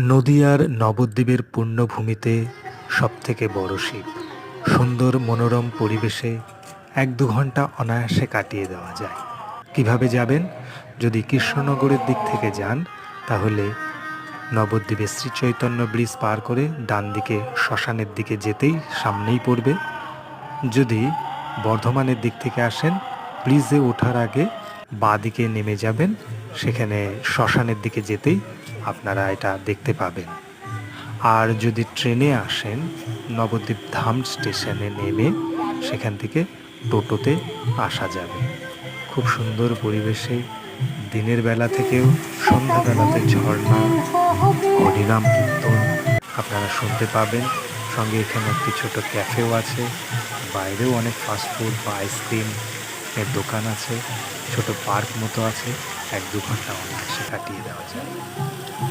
নদীয়ার নবদ্বীপের পুণ্যভূমিতে সবথেকে বড় শিব। সুন্দর মনোরম পরিবেশে এক দু ঘণ্টা অনায়াসে কাটিয়ে দেওয়া যায়। কীভাবে যাবেন? যদি কৃষ্ণনগরের দিক থেকে যান, তাহলে নবদ্বীপে শ্রী চৈতন্য ব্রিজ পার করে ডান দিকে শ্মশানের দিকে যেতেই সামনেই পড়বে। যদি বর্ধমানের দিক থেকে আসেন, ব্রিজে ওঠার আগে বাঁ দিকে নেমে যাবেন, সেখানে শ্মশানের দিকে যেতেই আপনারা এটা দেখতে পাবেন। আর যদি ট্রেনে আসেন, নবদ্বীপ ধাম স্টেশনে নেমে সেখান থেকে টোটোতে আসা যাবে। খুব সুন্দর পরিবেশে দিনের বেলা থেকেও সন্ধ্যাবেলাতে ঝর্ণা, হরিনাম কীর্তন আপনারা শুনতে পাবেন। সঙ্গে এখানে একটি ছোট ক্যাফেও আছে, বাইরেও অনেক ফাস্টফুড বা আইসক্রিম এর দোকান আছে ছোট পার্ক মতো আছে এক দু ঘণ্টা অনায়াসে কাটিয়ে দেওয়া যায়।